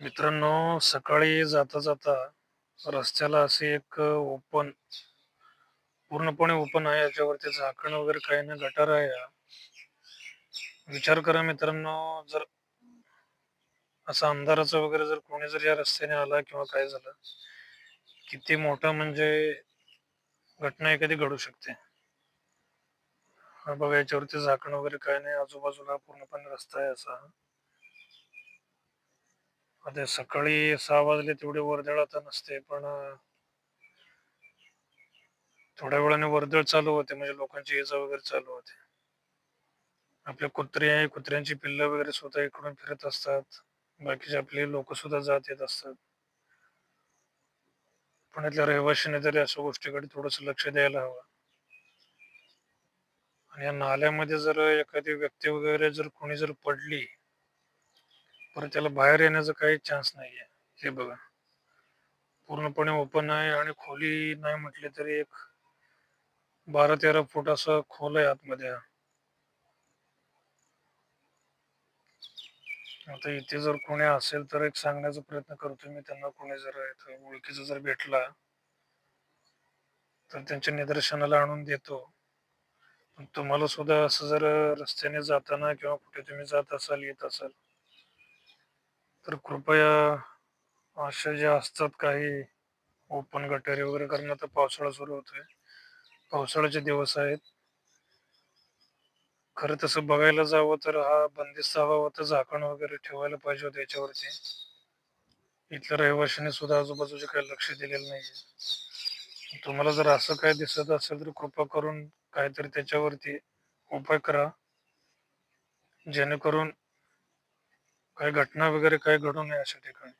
मित्रांनो सकाळी जाता जाता रस्त्याला असे एक ओपन पूर्णपणे ओपन आहे. याच्यावरती झाकण वगैरे काही नाही गटार आहे हा. विचार करा मित्रांनो जर असा अंधाराचा वगैरे जर कोणी जर या रस्त्याने आला किंवा काय झालं किती मोठा म्हणजे घटना एखादी घडू शकते. हा बघा याच्यावरती झाकण वगैरे काय नाही. आजूबाजूला पूर्णपणे रस्ता आहे असा. आता सकाळी सहा वाजले तेवढे वर्दळ आता नसते पण थोड्या वेळाने वर्दळ चालू होते म्हणजे लोकांची येजा वगैरे चालू होते आपले कुत्रे आहे कुत्र्यांची पिल्लं वगैरे स्वतः इकडून फिरत असतात बाकीचे आपले लोक सुद्धा जात येत असतात पण इथल्या रहिवाशांनी तरी अशा गोष्टीकडे थोडस लक्ष द्यायला हवं आणि या नाल्यामध्ये जर एखादी व्यक्ती वगैरे जर कोणी जर पडली परत त्याला बाहेर येण्याचा काही चान्स नाही आहे हे बघा. पूर्णपणे ओपन आहे आणि खोली नाही म्हटली तरी एक बारा तेरा फूट असं खोल आहे आतमध्ये आता इथे जर कोणी असेल तर एक सांगण्याचा प्रयत्न करतो मी त्यांना कोणी जर ओळखीचा जर भेटला तर त्यांच्या निदर्शनाला आणून देतो. पण तुम्हाला सुद्धा असं जर रस्त्याने जाताना किंवा कुठे तुम्ही जात असाल येत असाल तर कृपया अशा ज्या असतात काही ओपन गटारी वगैरे कारण आता पावसाळा सुरू होतोय. पावसाळ्याचे दिवस आहेत. खरं तसं बघायला जावं तर हा बंदिस्त हवा होता झाकण वगैरे ठेवायला पाहिजे होतं याच्यावरती. इथल्या रहिवाशांनी सुद्धा आजूबाजूचे काही लक्ष दिलेलं नाहीये. तुम्हाला जर असं काय दिसत असेल तर कृपा करून काहीतरी त्याच्यावरती उपाय करा. जेणेकरून काही घटना वगैरे काही घडू नये अशा ठिकाणी.